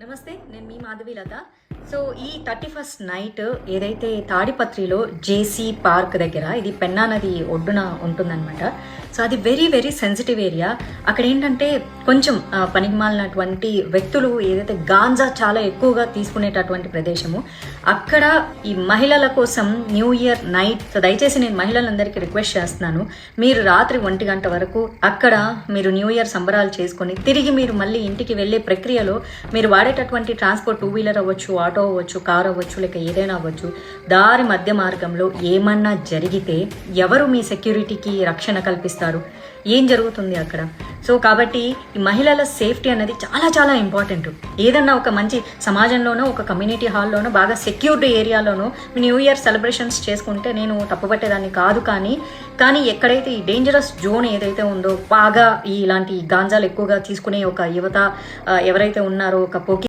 నమస్తే నేను మీ మాధవి లత. సో ఈ థర్టీ ఫస్ట్ నైట్ ఏదైతే తాడిపత్రిలో జేసీ పార్క్ దగ్గర ఇది పెన్నా నది ఒడ్డున ఉంటుందన్నమాట. సో అది వెరీ వెరీ సెన్సిటివ్ ఏరియా. అక్కడ ఏంటంటే కొంచెం పనికిమాలినటువంటి వ్యక్తులు ఏదైతే గాంజా చాలా ఎక్కువగా తీసుకునేటటువంటి ప్రదేశము అక్కడ ఈ మహిళల కోసం న్యూ ఇయర్ నైట్ సో దయచేసి నేను మహిళలందరికీ రిక్వెస్ట్ చేస్తున్నాను. మీరు రాత్రి ఒంటి గంట వరకు అక్కడ మీరు న్యూ ఇయర్ సంబరాలు చేసుకొని తిరిగి మీరు మళ్ళీ ఇంటికి వెళ్ళే ప్రక్రియలో మీరు వాడేటటువంటి ట్రాన్స్పోర్ట్ టూ వీలర్ అవ్వచ్చు ఆటో అవ్వచ్చు కార్ అవ్వచ్చు లేక ఏదైనా అవ్వచ్చు దారి మధ్య మార్గంలో ఏమన్నా జరిగితే ఎవరు మీ సెక్యూరిటీకి రక్షణ కల్పిస్తారు? ఏం జరుగుతుంది అక్కడ? సో కాబట్టి ఈ మహిళల సేఫ్టీ అనేది చాలా చాలా ఇంపార్టెంట్. ఏదన్నా ఒక మంచి సమాజంలోనో ఒక కమ్యూనిటీ హాల్లోనో బాగా సెక్యూర్డ్ ఏరియాలోనో న్యూ ఇయర్ సెలబ్రేషన్స్ చేసుకుంటే నేను తప్పుపట్టేదాన్ని కాదు కానీ కానీ ఎక్కడైతే ఈ డేంజరస్ జోన్ ఏదైతే ఉందో బాగా ఈ ఇలాంటి గాంజాలు ఎక్కువగా తీసుకునే ఒక యువత ఎవరైతే ఉన్నారో ఒక పోకి